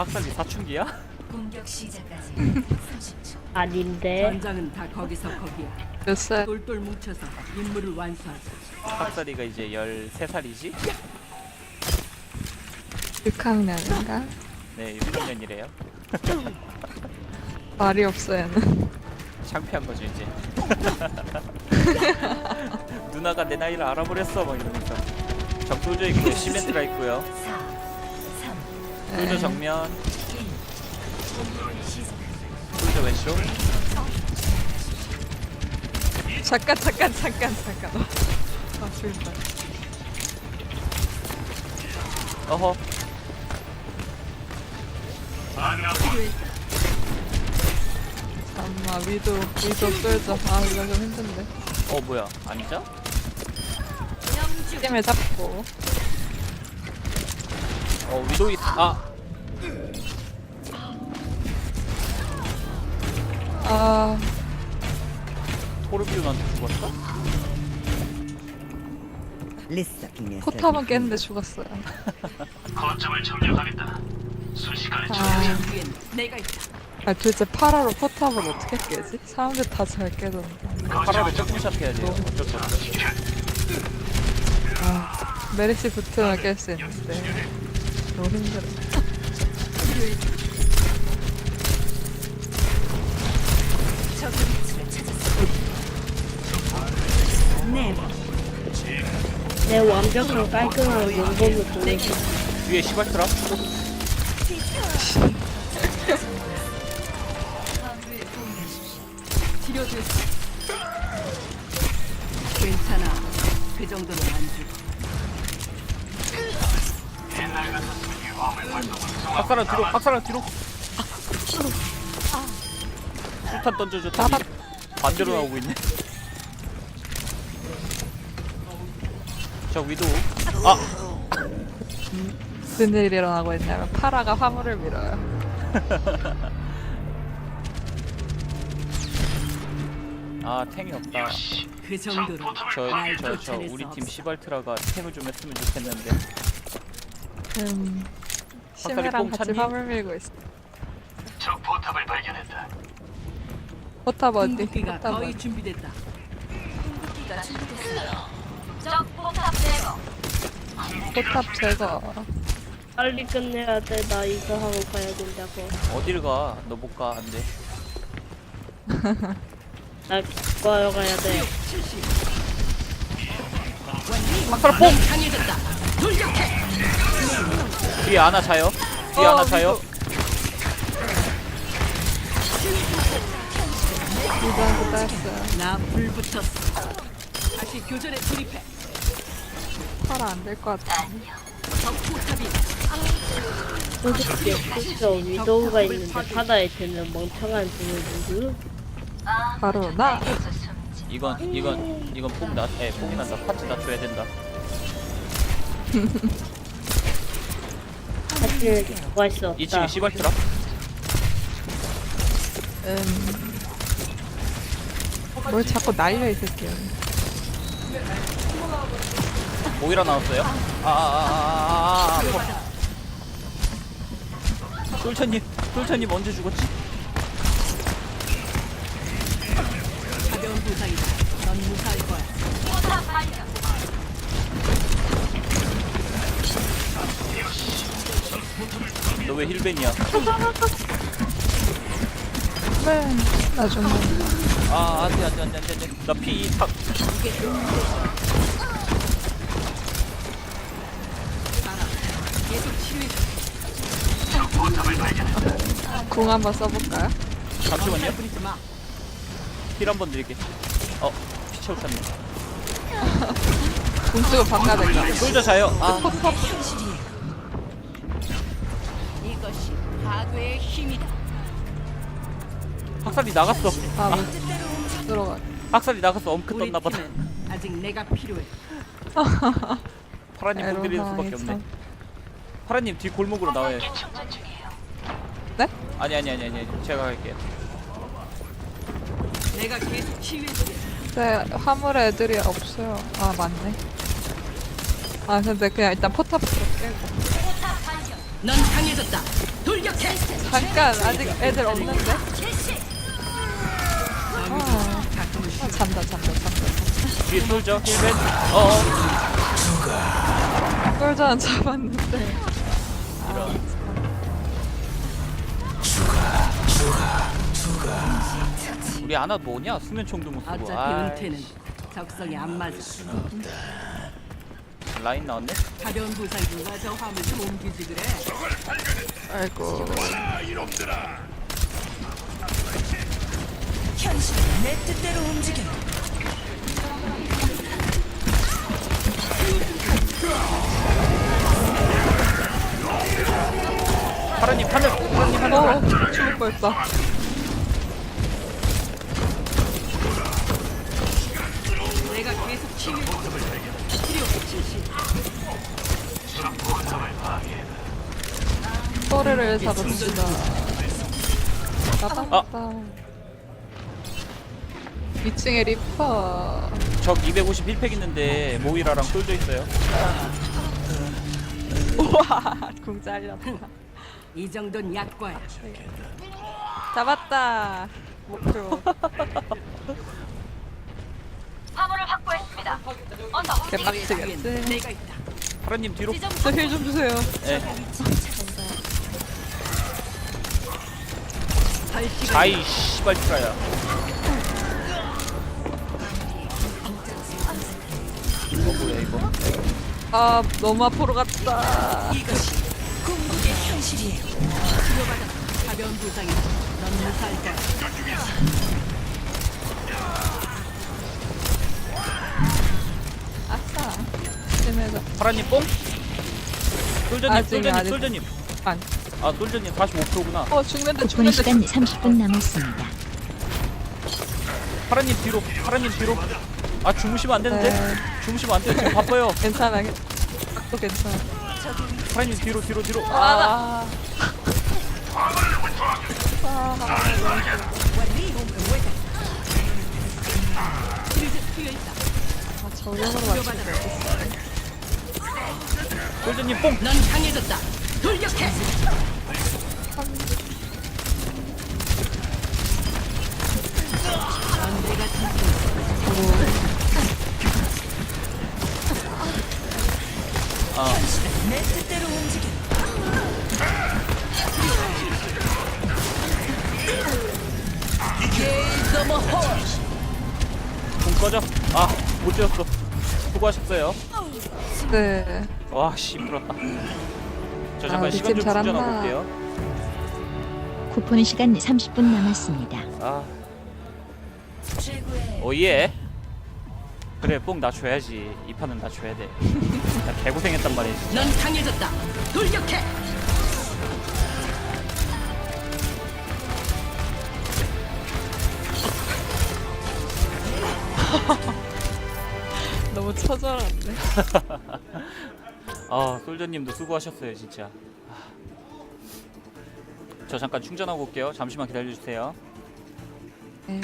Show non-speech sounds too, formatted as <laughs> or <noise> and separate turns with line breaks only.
학살이 사춘기야?
공격 시작까지 30초.
아닌데
전장은 다 거기서 거기야.
몇 살?
똘똘 뭉쳐서 임무를 완수하자.
학살이가 이제 13살이지?
6학년인가?
네 6학년이래요 <laughs>
말이 없어 얘는.
창피한 거죠 이제 <laughs> 누나가 내 나이를 알아버렸어 막 이러면서 적솔저 있고요 시멘트가 있고요
4, 3,
솔저 정면
1. 공격을 시작합니다.
솔저 왼쪽
잠깐 잠깐 잠깐 잠깐. 아 죽인다.
어허
잠깐만 위도 위도 쏠져. 아 이거 좀 힘든데.
어 뭐야 아니죠?
팀을 잡고.
어 위도이 아
아
토르비온한테 죽었어?
포탑은 깼는데 죽었어요. <laughs>
거점을 점령하겠다. 순식간에
아,
위엔 내가 있다.
아 도대체 파라로 포탑을 어떻게 깨지? 사람들 다 잘 깨던데.
파라를 점프샷 해야 돼요 어쩔 수 없어
아 메르시 붙으면 깰 수 있는데 너무 힘들어.
내 완벽한 깔끔한 용범을 보내줘
뒤에 시발트라.
괜찮아. 그 정도는 안 죽어.
박사람 뒤로 박사람 뒤로. 술탄 던져줘 탑 반대로 나오고 있네. 저 위도. 아!
무슨 일이 일어나고 있냐면 파라가 화물을 밀어요. <laughs>
아 탱이 없다.
그 정도로
저날저저
쫓아낼
우리 수팀
없어.
시발트라가 탱을 좀 했으면 좋겠는데.
음, 심해랑
뽕
같이
찾니?
화물 밀고 있어.
적 포탑을 발견했다.
포탑 어디?
궁극기가
포탑
거의
어디?
준비됐다.
공격기가 준비됐습니다.
포탑 제거.
빨리 끝내야 돼 나 이거 하고 가야 된다고
어딜 가? 너 못 가 안 돼 <laughs>
나 기뻐하러 가야 돼
박사람 뽕! 뒤에 하나 자요 뒤에
어,
하나 자요
이번도 땄어요.
나불 붙었어. 다시 교전에 돌입해.
파라 안될 것 같아.
적 포탑이
솔직히 진짜 위도우가 있는데 바다에 드는 멍청한 분을 누구?
바로 나.
이건 이건 이건 뽕 나, 에 뽕이 난다 파츠 낮춰야 된다 <laughs>
수 없다
2층에 시발트라
음. 뭘 자꾸 날려 이 새끼야.
모이라 나왔어요? 아아아아아아 솔천님 솔천님 언제 죽었지?
가벼운 부상이다. 넌 무사할 거야.
너 왜 힐벤이야?
네. 나중에.
아 안돼 안돼 안돼 안돼 나피 2탑
계속 치료해.
궁 한번 써볼까요?
잠시만요. 힐 한 번 드릴게 어 피쳐웃었네 <laughs>
궁 쓰고 방가될까?
솔저 자요 아
파괴의 힘이다.
학살이 나갔어
아, 뭐. 들어가.
학살이 나갔어 엄크
우리
떴나보다
팀은 아직 내가 필요해. <laughs>
파라님 못 드리는
에로나,
수밖에 없네
참.
파라님 뒤 골목으로 나와요
네?
아니 아니 아니 아니 제가 갈게요
내가 계속 치유해주게.
네, 화물에 애들이 없어요. 아, 맞네. 아, 근데 그냥 일단 포탑 깨고.
넌 강해졌다. 돌격해.
잠깐 아직 애들 없는데? 아, 아 잔다 잔다 잔다
뒤에 솔져 힐벤 어어
꼴자는 잡았는데
우리 아나 뭐냐 수면총도 못 쓰고
어차피
아
은퇴는 적성에 안 맞아.
라인 나왔네
가벼운 부상 중과 저 화물 좀 옮기지 그래.
아이고
현실은 내 뜻대로 움직여.
파라님 하늘 파라님 하늘
어 죽을 뻔했다 를 잡읍시다 잡았다 2층에 리퍼.
적 251팩 있는데 모이라랑 솔져 있어요.
우와 <laughs> 궁 잘렸다.
이 정도는 약과야.
잡았다. 목표.
화물을 확보했습니다. 언더.
개빡치겠지?
내가 있다.
파라님 뒤로.
저힐좀 주세요.
예 아이 씨발 트라야 이거 뭐야 이거
아 너무 앞으로 갔다
이것이 궁극의 현실이에요.
가벼운 부상이다. 넌 무사할 거야.
아싸 심해서
파라님 뽕 솔저님
아직,
솔저님
아직.
솔저님
안.
아 솔저님 45%구나.
어 죽는데
오픈
죽는데
시간 30분 남았습니다.
파라님 뒤로 파라님 뒤로. 아 주무시면 안 되는데?
네.
주무시면 안 돼요 지금 바빠요. <laughs>
괜찮아 또 괜찮아
파라님 뒤로 뒤로 뒤로.
아. 아, 저격으로 맞추는 거
솔저님 뽕.
넌 강해졌다. 돌격해. 내
뜻대로 움직여.
뽕 꺼져 아 못 지었어 수고하셨어요
네
와 씨 불었다 저
아,
잠깐
우리
시간 팀좀
잘한다.
충전하고 올게요
쿠폰 시간 30분 남았습니다.
아 오예 그래 뽕나 줘야지 이 판은 나 줘야 돼 나 개고생했단 말이지
넌 강해졌다. 돌격해. <laughs>
너무 처절한데 <laughs>
아 솔저님도 수고하셨어요 진짜 아. 저 잠깐 충전하고 올게요 잠시만 기다려주세요
네.